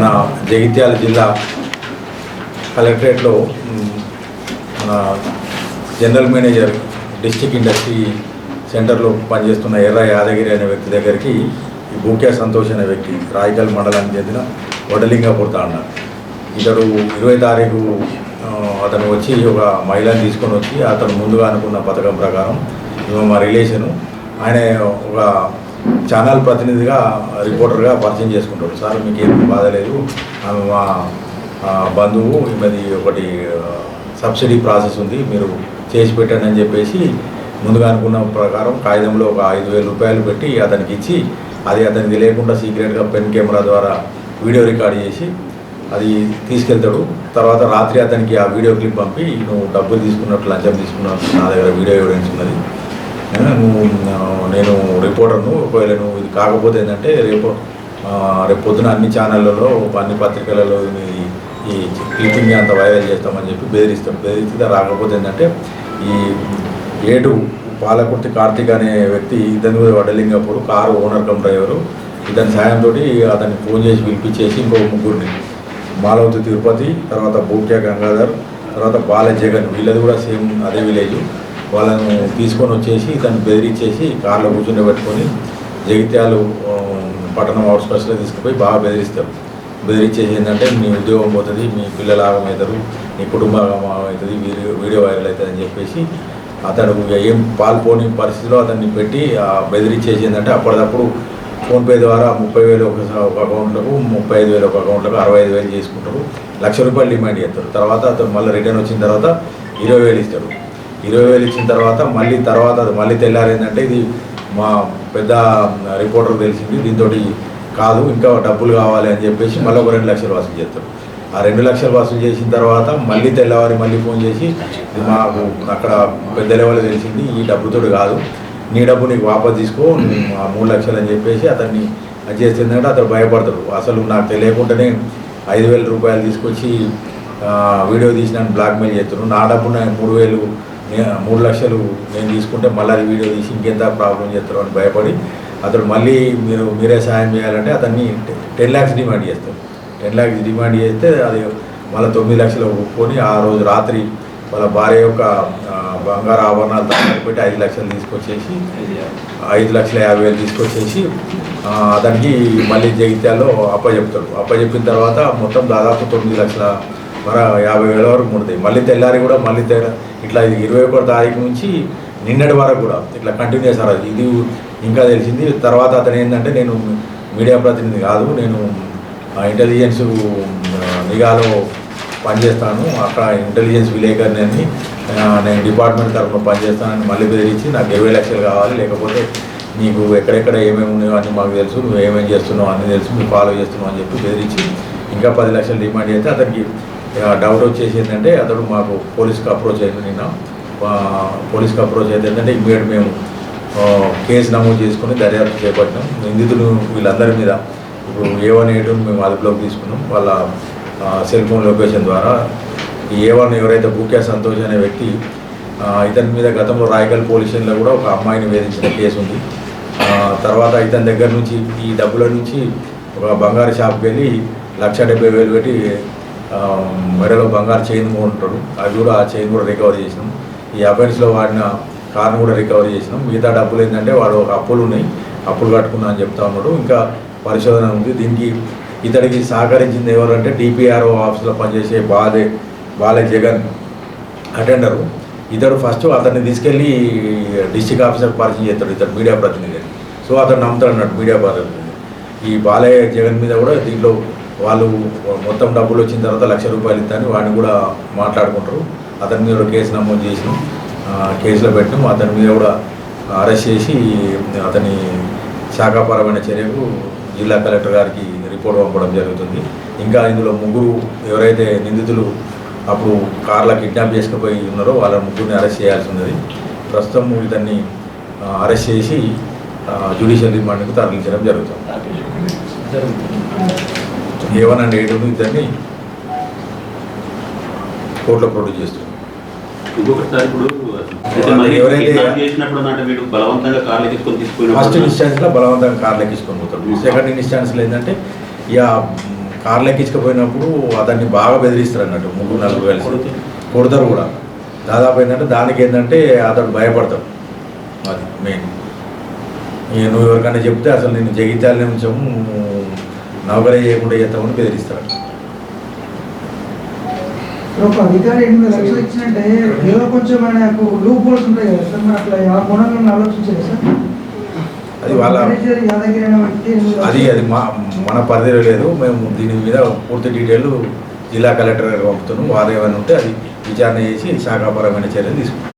మన జగిత్యాల జిల్లా కలెక్టరేట్లో మన జనరల్ మేనేజర్ డిస్టిక్ ఇండస్ట్రీ సెంటర్లో పనిచేస్తున్న ఎర్ర యాదగిరి అనే వ్యక్తి దగ్గరికి ఈ బూక్యా సంతోష్ అనే వ్యక్తి రాయకల్ మండలానికి చెందిన వడలింగపూర్ తాండ. ఇతడు ఇరవై తారీఖు అతను వచ్చి ఒక మహిళను తీసుకొని వచ్చి అతను ముందుగా అనుకున్న పథకం ప్రకారం మా రిలేషను ఆయన ఒక ఛానల్ ప్రతినిధిగా రిపోర్టర్గా పరిచయం చేసుకుంటాడు. సార్ మీకు ఏం బాధ లేదు. ఆమె మా బంధువు ఈమెది ఒకటి సబ్సిడీ ప్రాసెస్ ఉంది. మీరు చేసి పెట్టండి అని చెప్పేసి ముందుగా అనుకున్న ప్రకారం కాగితంలో ఒక ఐదు వేల రూపాయలు పెట్టి అతనికి ఇచ్చి అది అతనికి లేకుండా సీక్రెట్గా పెన్ కెమెరా ద్వారా వీడియో రికార్డ్ చేసి అది తీసుకెళ్తాడు. తర్వాత రాత్రి అతనికి ఆ వీడియో క్లిప్ పంపి నువ్వు డబ్బులు తీసుకున్నట్టు లంచం తీసుకున్నట్టు నా దగ్గర వీడియో ఎవిడెన్స్ ఉన్నది. నేను రిపోర్టర్ను ఒకవేళ నువ్వు ఇది కాకపోతే ఏంటంటే రేపు రేపు పొద్దున అన్ని ఛానళ్ళలో అన్ని పత్రికలలో ఈ- ఈ క్లిప్పింగ్ అంత వైరల్ చేస్తామని చెప్పి బెదిరిస్తాం. బెదిరిస్తే రాకపోతే ఏంటంటే ఈ ఏటు పాలకుర్తి కార్తీక్ అనే వ్యక్తి ఇతను కూడా వడలింగప్పుడు కారు ఓనర్ కమ్ డ్రైవరు ఇతని సాయంతో అతన్ని ఫోన్ చేసి పిలిపించేసి ఇంకో ముగ్గురిని. మాలవతి తిరుపతి తర్వాత బూక్యా గంగాధర్ తర్వాత బాల జగన్ వీళ్ళది కూడా సేమ్ అదే విలేజ్. వాళ్ళను తీసుకొని వచ్చేసి తను బెదిరించేసి కార్లో కూర్చుని పెట్టుకొని జగిత్యాలు పట్టణం పట్టణం అవుట్స్కట్స్లో తీసుకుపోయి బాగా బెదిరిస్తారు. బెదిరించేసి ఏంటంటే మీ ఉద్యోగం పోతుంది మీ పిల్లలు ఆగమవుతారు మీ కుటుంబం అవుతుంది వీడియో వీడియో వైరల్ అవుతుంది అని చెప్పేసి అతడు ఏం పాల్పోని పరిస్థితిలో అతన్ని పెట్టి బెదిరించేసి ఏంటంటే అప్పటికప్పుడు ఫోన్పే ద్వారా ముప్పై వేలు ఒక ఒక అకౌంట్లకు ముప్పై ఐదు వేలు ఒక అకౌంట్లకు అరవై ఐదు వేలు చేసుకుంటారు. లక్ష రూపాయలు డిమాండ్ చేస్తారు. తర్వాత అతను మళ్ళీ రిటర్న్ వచ్చిన తర్వాత ఇరవై వేలు ఇస్తారు. ఇరవై వేలు ఇచ్చిన తర్వాత మళ్ళీ తర్వాత అది మళ్ళీ తెల్లారేందంటే ఇది మా పెద్ద రిపోర్టర్ తెలిసింది దీంతో కాదు ఇంకా డబ్బులు కావాలి అని చెప్పేసి మళ్ళీ ఒక రెండు లక్షలు వసూలు చేస్తాడు ఆ రెండు లక్షలు వసూలు చేసిన తర్వాత మళ్ళీ తెల్లవారి మళ్ళీ ఫోన్ చేసి ఇది మాకు అక్కడ పెద్ద లెవెల్ తెలిసింది ఈ డబ్బుతో కాదు నీ డబ్బు నీకు వాపస్ తీసుకో ఆ మూడు లక్షలు అని చెప్పేసి అతన్ని అది చేస్తుందంటే అతను భయపడతాడు. అసలు నాకు తెలియకుండానే ఐదు వేల రూపాయలు తీసుకొచ్చి వీడియో తీసి నన్ను బ్లాక్మెయిల్ చేస్తున్నాను నా డబ్బు నేను మూడు వేలు నేను మూడు లక్షలు నేను తీసుకుంటే మళ్ళీ అది వీడియో తీసి ఇంకెంత ప్రాబ్లం చేస్తారు అని భయపడి అతడు మళ్ళీ మీరు మీరే సాయం చేయాలంటే అతన్ని టెన్ ల్యాక్స్ డిమాండ్ చేస్తారు. టెన్ ల్యాక్స్ డిమాండ్ చేస్తే అది మళ్ళీ తొమ్మిది లక్షలు ఒప్పుకొని ఆ రోజు రాత్రి వాళ్ళ భార్య యొక్క బంగారు ఆభరణాలు తాకట్టు పెట్టి ఐదు లక్షలు తీసుకొచ్చేసి ఐదు లక్షల యాభై వేలు తీసుకొచ్చేసి అతనికి మళ్ళీ జగిత్యాల్లో అప్పచెప్తాడు అప్పచెప్పిన తర్వాత మొత్తం దాదాపు తొమ్మిది లక్షల మన యాభై వేల వరకు ముడతాయి. మళ్ళీ తెల్లారి కూడా మళ్ళీ తె ఇట్లా ఇది ఇరవై ఒకటి తారీఖు నుంచి నిన్నటి వరకు కూడా ఇట్లా కంటిన్యూ సార్ ఇది ఇంకా తెలిసింది. తర్వాత అతను ఏంటంటే నేను మీడియా ప్రతినిధి కాదు నేను ఆ ఇంటెలిజెన్స్ నిఘాలో పనిచేస్తాను. అక్కడ ఇంటెలిజెన్స్ విలేకరిని అని నేను డిపార్ట్మెంట్ తరఫున పనిచేస్తానని మళ్ళీ బెదిరించి నాకు ఇరవై లక్షలు కావాలి. లేకపోతే నీకు ఎక్కడెక్కడ ఏమేమి ఉన్నాయో అన్నీ మాకు తెలుసు. నువ్వు ఏమేమి చేస్తున్నావు అన్నీ తెలుసు. నువ్వు ఫాలో చేస్తున్నావు అని చెప్పి బెదిరించి ఇంకా పది లక్షలు డిమాండ్ చేస్తే అతనికి డౌట్ వచ్చేసి ఏంటంటే అతడు మాకు పోలీస్కి అప్రోచ్ అయింది నిన్న. పోలీస్కి అప్రోచ్ అయితే ఏంటంటే ఇమ్మీడియట్ మేము కేసు నమోదు చేసుకుని దర్యాప్తు చేపట్టినాం. నిందితులు వీళ్ళందరి మీద ఇప్పుడు ఏ వన్ ఏటు మేము అదుపులోకి తీసుకున్నాం. వాళ్ళ సెల్ ఫోన్ లొకేషన్ ద్వారా. ఈ ఏ వన్ ఎవరైతే బుక్యా సంతోష్ అనే వ్యక్తి ఇతని మీద గతంలో రాయగల్ పోలీస్ స్టేషన్లో కూడా ఒక అమ్మాయిని వేధించిన కేసు ఉంది. తర్వాత ఇతని దగ్గర నుంచి ఈ డబ్బుల నుంచి ఒక బంగారు షాప్కి వెళ్ళి లక్ష డెబ్బై వేలు పెట్టి మెడలో బంగారు చైన్ కొంటాడు అది కూడా ఆ చైన్ కూడా రికవర్ చేసినాం. ఈ అఫెన్స్లో వాడిన కార్ను కూడా రికవరీ చేసినాం. మిగతా డబ్బులు ఏంటంటే వాడు ఒక అప్పులు ఉన్నాయి. అప్పులు కట్టుకున్నా అని చెప్తా ఉన్నాడు. ఇంకా పరిశోధన ఉంది. దీనికి ఇతడికి సహకరించింది ఎవరంటే డిపిఆర్ఓ ఆఫీస్లో పనిచేసే బాలే బాలే జగన్ అటెండరు. ఇతడు ఫస్ట్ అతన్ని తీసుకెళ్ళి డిస్టిక్ ఆఫీసర్ పరిచయం చేస్తాడు ఇతడు మీడియా ప్రతినిధి సో అతను నమ్ముతాడు అన్నట్టు మీడియా ప్రతినిధి. ఈ బాలయ్య జగన్ మీద కూడా దీంట్లో వాళ్ళు మొత్తం డబ్బులు వచ్చిన తర్వాత లక్ష రూపాయలు ఇస్తాను వాడిని కూడా మాట్లాడుకుంటారు. అతని మీద కేసు నమోదు చేసినాం. కేసులో పెట్టినాం. అతని మీద కూడా అరెస్ట్ చేసి అతని శాఖాపరమైన చర్యకు జిల్లా కలెక్టర్ గారికి రిపోర్ట్ పంపడం జరుగుతుంది. ఇంకా ఇందులో ముగ్గురు ఎవరైతే నిందితులు అప్పుడు కార్ల కిడ్నాప్ చేసుకుపోయి ఉన్నారో వాళ్ళ ముగ్గురిని అరెస్ట్ చేయాల్సి ఉన్నది. ప్రస్తుతం ఇతన్ని అరెస్ట్ చేసి జ్యుడిషియల్ రిమాండ్కు తరలించడం జరుగుతుంది. అండ్ ఏడు ఇద్దరిని కోర్టులో ప్రొడ్యూస్ చేస్తుంది. ఇంకొకటి సార్ ఇప్పుడు ఫస్ట్ ఇన్స్టాన్స్లో బలవంతంగా కార్లు ఎక్కించుకొని పోతాడు. సెకండ్ ఇన్స్టాన్స్లో ఏంటంటే ఇక కార్లు ఎక్కించుకుపోయినప్పుడు అతన్ని బాగా బెదిరిస్తారు అన్నట్టు ముగ్గురు నలుగురు కలిసి. కొడతారు. కూడా. దాదాపు ఏంటంటే దానికి ఏంటంటే అతడు భయపడతాడు. అది మెయిన్ నువ్వు ఎవరికైనా చెప్తే అసలు నేను జగిత్యాలనే ఉంచాము నౌకరీ చేయకుండా చేస్తామని బెదిరిస్తాడు. ఒక అధికారి ఎనిమిది లక్షలు ఇచ్చినట్టే ఏదో కొంచెం ఆయనకు లూప్ హోల్స్ ఉంటాయి కదా సార్ మరి అట్లా ఆ కోణంలో ఆలోచించారు సార్. అది వాళ్ళ అది అది మా మన పరిధిలో లేదు మేము దీని మీద పూర్తి డీటెయిల్ జిల్లా కలెక్టర్ గారికి పంపుతున్నాం. వారు ఏమైనా ఉంటే అది విచారణ చేసి శాఖాపరమైన చర్యలు తీసుకుంటాం.